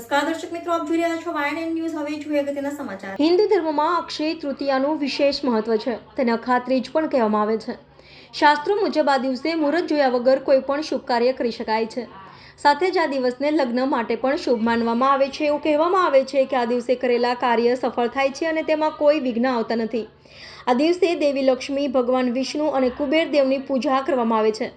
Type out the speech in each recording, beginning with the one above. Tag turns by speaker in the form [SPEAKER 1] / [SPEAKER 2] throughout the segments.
[SPEAKER 1] નમસ્કાર દર્શક મિત્રો, આપ જોઈ રહ્યા છો વાયન ન્યૂઝ હવે જોઈએ અગત્યના સમાચાર.
[SPEAKER 2] હિન્દુ ધર્મમાં અક્ષય તૃતીયાનું વિશેષ મહત્વ છે. તેને અખાત્રીજ પણ કહેવામાં આવે છે. શાસ્ત્રો મુજબ આ દિવસે મુહૂર્ત જોયા વગર કોઈ પણ શુભ કાર્ય કરી શકાય છે. સાથે જ આ દિવસને લગ્ન માટે પણ શુભ માનવામાં આવે છે એવું કહેવામાં આવે છે કે આ દિવસે કરેલા કાર્ય સફળ થાય છે અને તેમાં કોઈ વિઘ્ન આવતા નથી. આ દિવસે દેવી લક્ષ્મી, ભગવાન વિષ્ણુ અને કુબેર દેવની પૂજા કરવામાં આવે છે.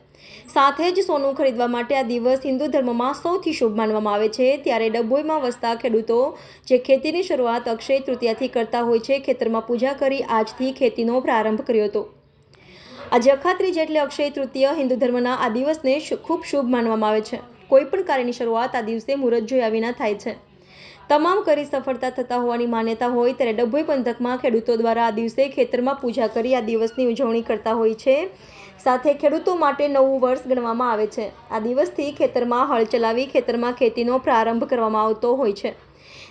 [SPEAKER 2] સાથે જ સોનું ખરીદવા માટે આ દિવસ હિન્દુ ધર્મમાં સૌથી શુભ માનવામાં આવે છે. ત્યારે ડભોઈમાં વસતા ખેડૂતો જે ખેતીની શરૂઆત અક્ષય તૃતીયાથી કરતા હોય છે, ખેતરમાં પૂજા કરી આજથી ખેતીનો પ્રારંભ કર્યો હતો. આજે અખાત્રીજ એટલે અક્ષય તૃતીય હિન્દુ ધર્મના આ દિવસને ખૂબ શુભ માનવામાં આવે છે. કોઈ પણ કાર્યની શરૂઆત આ દિવસે મુહૂર્ત જોયા વિના થાય છે. તમામ કરી સફળતા થતા હોવાની માન્યતા હોય ત્યારે ડભોઈ પંથકમાં ખેડૂતો દ્વારા આ દિવસે ખેતરમાં પૂજા કરી આ દિવસની ઉજવણી કરતા હોય છે. સાથે ખેડૂતો માટે નવું વર્ષ ગણવામાં આવે છે. આ દિવસથી ખેતરમાં હળ ચલાવી ખેતરમાં ખેતીનો પ્રારંભ કરવામાં આવતો હોય છે.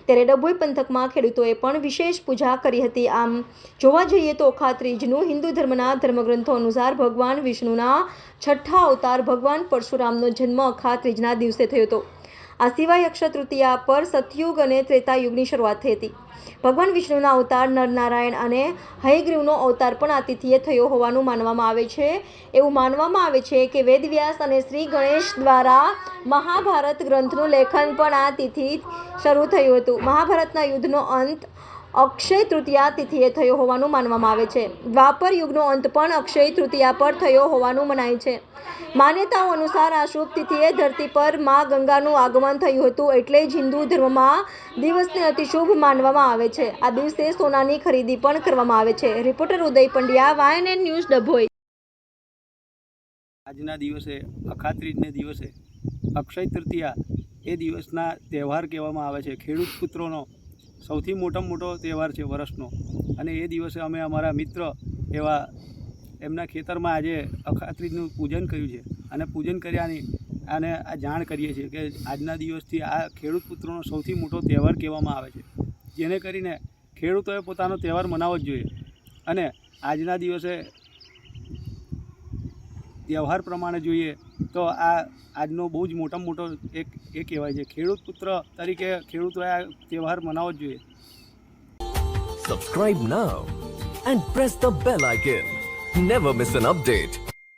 [SPEAKER 2] ત્યારે ડભોઈ પંથકમાં ખેડૂતોએ પણ વિશેષ પૂજા કરી હતી. આમ જોવા જઈએ તો અખાત્રીજનું હિન્દુ ધર્મના ધર્મગ્રંથો અનુસાર ભગવાન વિષ્ણુના છઠ્ઠા અવતાર ભગવાન પરશુરામનો જન્મ અખાત્રીજના દિવસે થયો હતો. આ સિવાય અક્ષય તૃતીયા પર સતયુગ અને ત્રેતા યુગની શરૂઆત થઈ હતી. ભગવાન વિષ્ણુના અવતાર, નરનારાયણ અને હયગ્રીવનો અવતાર પણ આ તિથિએ થયો હોવાનું માનવામાં આવે છે. એવું માનવામાં આવે છે કે વેદવ્યાસ અને શ્રી ગણેશ દ્વારા મહાભારત ગ્રંથનું લેખન પણ આ તિથિ શરૂ થયું હતું. મહાભારતના યુદ્ધનો અંત અક્ષય તૃતીયા તિથિએ થયો હોવાનું માનવામાં આવે છે. દ્વાપર યુગનો અંત પણ અક્ષય તૃતીયા પર થયો હોવાનું મનાય છે. માન્યતાઓ અનુસાર આ શુભ તિથિએ ધરતી પર મા ગંગાનું આગમન થયું હતું એટલે જ હિન્દુ ધર્મમાં દિવસને અતિશુભ માનવામાં આવે છે. આ દિવસે સોનાની ખરીદી પણ કરવામાં આવે છે. Reporter Uday Pandya, YNN news, Dabhoi.
[SPEAKER 3] આજના દિવસે, અખાત્રીજને દિવસે અક્ષય તૃતીયા એ દિવસના તહેવાર કહેવામાં આવે છે. ખેડૂત પુત્રોનો સૌથી મોટામાં મોટો તહેવાર છે વર્ષનો અને એ દિવસે અમે અમારા મિત્ર એવા એમના ખેતરમાં આજે અખાત્રીજનું પૂજન કર્યું છે. અને પૂજન કર્યાની અને આ જાણ કરીએ છીએ કે આજના દિવસથી આ ખેડૂત પુત્રોનો સૌથી મોટો તહેવાર કહેવામાં આવે છે. જેને કરીને ખેડૂતોએ પોતાનો તહેવાર મનાવવો જ જોઈએ. અને આજના દિવસે તહેવાર પ્રમાણે જોઈએ તો આ આજનો બહુ જ મોટામાં મોટો એક, એ કહેવાય છે. ખેડૂત પુત્ર તરીકે ખેડૂતોએ આ તહેવાર મનાવવો જોઈએ.
[SPEAKER 4] Subscribe now and press the bell icon never miss an update.